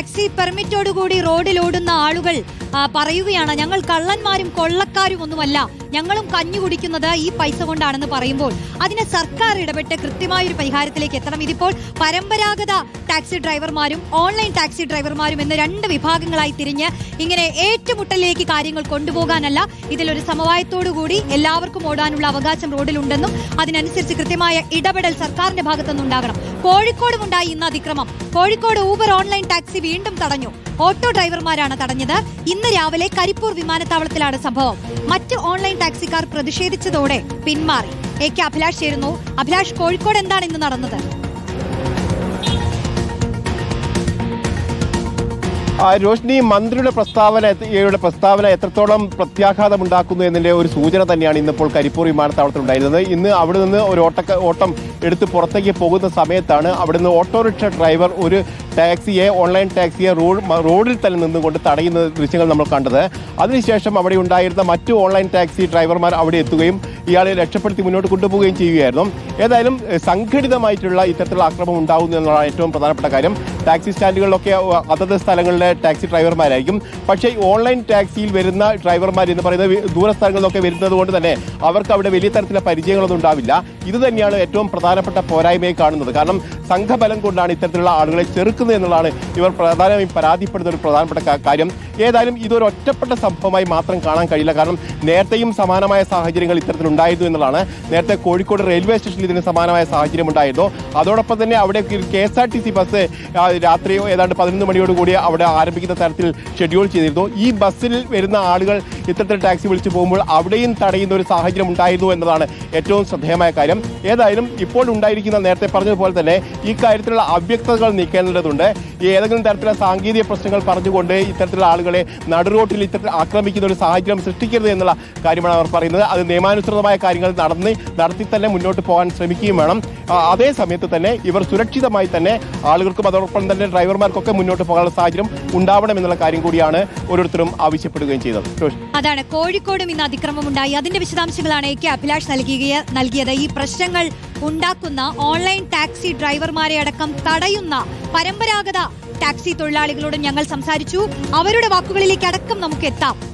Taxi പെർമിറ്റോടുകൂടി റോഡിലോടുന്ന ആളുകൾ പറയുകയാണ് ഞങ്ങൾ കള്ളന്മാരും കൊള്ളക്കാരും ഒന്നുമല്ല. ഞങ്ങളും കഞ്ഞു കുടിക്കുന്നത് ഈ പൈസ കൊണ്ടാണെന്ന് പറയുമ്പോൾ അതിനെ സർക്കാർ ഇടപെട്ട് കൃത്യമായ ഒരു പരിഹാരത്തിലേക്ക് എത്തണം. ഇതിപ്പോൾ പരമ്പരാഗത ടാക്സി ഡ്രൈവർമാരും ഓൺലൈൻ ടാക്സി ഡ്രൈവർമാരും എന്ന രണ്ട് വിഭാഗങ്ങളായി തിരിഞ്ഞ് ഇങ്ങനെ ഏറ്റുമുട്ടലിലേക്ക് കാര്യങ്ങൾ കൊണ്ടുപോകാനല്ല ഇതിലൊരു സമവായത്തോടു കൂടി എല്ലാവർക്കും ഓടാനുള്ള അവകാശം റോഡിലുണ്ടെന്നും അതിനനുസരിച്ച് കൃത്യമായ ഇടപെടൽ സർക്കാരിന്റെ ഭാഗത്തുനിന്ന് ഉണ്ടാകണം. കോഴിക്കോടും ഉണ്ടായി ഇന്ന് അതിക്രമം. കോഴിക്കോട് ഊബർ ഓൺലൈൻ ടാക്സി വീണ്ടും തടഞ്ഞു. ഓട്ടോ ഡ്രൈവർമാരാണ് തടഞ്ഞത്. ഇന്ന് രാവിലെ കരിപ്പൂർ വിമാനത്താവളത്തിലാണ് സംഭവം. മറ്റ് ഓൺലൈൻ ടാക്സിക്കാർ പ്രതിഷേധിച്ചതോടെ പിന്മാറി. എ കെ അഭിലാഷ് ചേരുന്നു. അഭിലാഷ് കോഴിക്കോട് എന്താണ് ഇന്ന് നടന്നത്? രോഷ്നി മന്ത്രിയുടെ പ്രസ്താവന യുടെ പ്രസ്താവന എത്രത്തോളം പ്രത്യാഘാതം ഉണ്ടാക്കുന്നു എന്നതിന്റെ ഒരു സൂചന തന്നെയാണ് ഇന്നിപ്പോൾ കരിപ്പൂർ വിമാനത്താവളത്തിൽ ഉണ്ടായിരുന്നത് ഇന്ന് അവിടെ നിന്ന് ഒരു ഓട്ട ഓട്ടം എടുത്ത് പുറത്തേക്ക് പോകുന്ന സമയത്താണ് അവിടുന്ന് ഓട്ടോറിക്ഷ ഡ്രൈവർ ഒരു ടാക്സിയെ ഓൺലൈൻ ടാക്സിയെ റോഡ് റോഡിൽ തന്നെ നിന്നുകൊണ്ട് തടയുന്ന ദൃശ്യങ്ങൾ നമ്മൾ കണ്ടത്. അതിനുശേഷം അവിടെ ഉണ്ടായിരുന്ന മറ്റു ഓൺലൈൻ ടാക്സി ഡ്രൈവർമാർ അവിടെ എത്തുകയും ഇയാളെ രക്ഷപ്പെടുത്തി മുന്നോട്ട് കൊണ്ടുപോവുകയും ചെയ്യുകയായിരുന്നു. ഏതായാലും സംഘടിതമായിട്ടുള്ള ഇത്തരത്തിലുള്ള ആക്രമണം ഉണ്ടാകുന്നു എന്നുള്ളതാണ് ഏറ്റവും പ്രധാനപ്പെട്ട കാര്യം. ടാക്സി സ്റ്റാൻഡുകളിലൊക്കെ അതത് സ്ഥലങ്ങളിലെ ടാക്സി ഡ്രൈവർമാരായിരിക്കും. പക്ഷേ ഓൺലൈൻ ടാക്സിയിൽ വരുന്ന ഡ്രൈവർമാർ എന്ന് പറയുന്നത് ദൂരസ്ഥലങ്ങളിലൊക്കെ ദൂര സ്ഥലങ്ങളിലൊക്കെ വരുന്നത് കൊണ്ട് തന്നെ അവർക്ക് അവിടെ വലിയ തരത്തിലുള്ള പരിചയങ്ങളൊന്നും ഉണ്ടാവില്ല. ഇത് തന്നെയാണ് ഏറ്റവും പ്രധാനപ്പെട്ട പോരായ്മയെ കാണുന്നത്. കാരണം സംഘബലം കൊണ്ടാണ് ഇത്തരത്തിലുള്ള ആളുകളെ ചെറുക്കുന്നത് എന്നുള്ളതാണ് ഇവർ പ്രധാനമായും പരാതിപ്പെടുന്ന ഒരു പ്രധാനപ്പെട്ട കാര്യം. ഏതായാലും ഇതൊരു ഒറ്റപ്പെട്ട സംഭവമായി മാത്രം കാണാൻ കഴിയില്ല. കാരണം നേരത്തെയും സമാനമായ സാഹചര്യങ്ങൾ ഇത്തരത്തിലുണ്ടായിരുന്നു എന്നുള്ളതാണ്. നേരത്തെ കോഴിക്കോട് റെയിൽവേ സ്റ്റേഷനിൽ ഇതിന് സമാനമായ സാഹചര്യം ഉണ്ടായിരുന്നു. അതോടൊപ്പം തന്നെ അവിടെ K S R T C bus രാത്രി ഏതാണ്ട് പതിനൊന്ന് മണിയോട് കൂടി അവിടെ ആരംഭിക്കുന്ന തരത്തിൽ ഷെഡ്യൂൾ ചെയ്തിരുന്നു. ഈ ബസ്സിൽ വരുന്ന ആളുകൾ ഇത്തരത്തിൽ ടാക്സി വിളിച്ചു പോകുമ്പോൾ അവിടെയും തടയുന്ന ഒരു സാഹചര്യം ഉണ്ടായിരുന്നു എന്നതാണ് ഏറ്റവും ശ്രദ്ധേയമായ കാര്യം. ഏതായാലും ഇപ്പോൾ ഉണ്ടായിരിക്കുന്ന നേരത്തെ പറഞ്ഞതുപോലെ തന്നെ ഈ കാര്യത്തിലുള്ള അവ്യക്തതകൾ നീക്കേണ്ടതുണ്ട്. ഏതെങ്കിലും തരത്തിലുള്ള സാങ്കേതിക പ്രശ്നങ്ങൾ പറഞ്ഞുകൊണ്ട് ഇത്തരത്തിലുള്ള ആളുകളെ നടുറോട്ടിൽ ഇത്തരത്തിൽ ആക്രമിക്കുന്ന ഒരു സാഹചര്യം സൃഷ്ടിക്കരുത് എന്നുള്ള കാര്യമാണ് അവർ പറയുന്നത്. അത് നിയമാനുസൃതമായ കാര്യങ്ങൾ നടന്ന് നടത്തി തന്നെ മുന്നോട്ട് പോകാൻ ശ്രമിക്കുകയും വേണം. അതേ സമയത്ത് തന്നെ ഇവർ സുരക്ഷിതമായി തന്നെ ആളുകൾക്കും അതോടൊപ്പം തന്നെ ഡ്രൈവർമാർക്കൊക്കെ മുന്നോട്ട് പോകാനുള്ള സാഹചര്യം ഉണ്ടാവണം എന്നുള്ള കാര്യം കൂടിയാണ് ഓരോരുത്തരും ആവശ്യപ്പെടുകയും ചെയ്തത്. അതാണ് കോഴിക്കോടും ഇന്ന് അതിക്രമം ഉണ്ടായി അതിന്റെ വിശദാംശങ്ങളാണ് എ കെ അഭിലാഷ് നൽകിയ നൽകിയത്. ഈ പ്രശ്നങ്ങൾ ഉണ്ടാക്കുന്ന ഓൺലൈൻ ടാക്സി ഡ്രൈവർമാരെ അടക്കം തടയുന്ന പരമ്പരാഗത ടാക്സി തൊഴിലാളികളോട് ഞങ്ങൾ സംസാരിച്ചു. അവരുടെ വാക്കുകളിലേക്ക് അടക്കം നമുക്ക് എത്താം.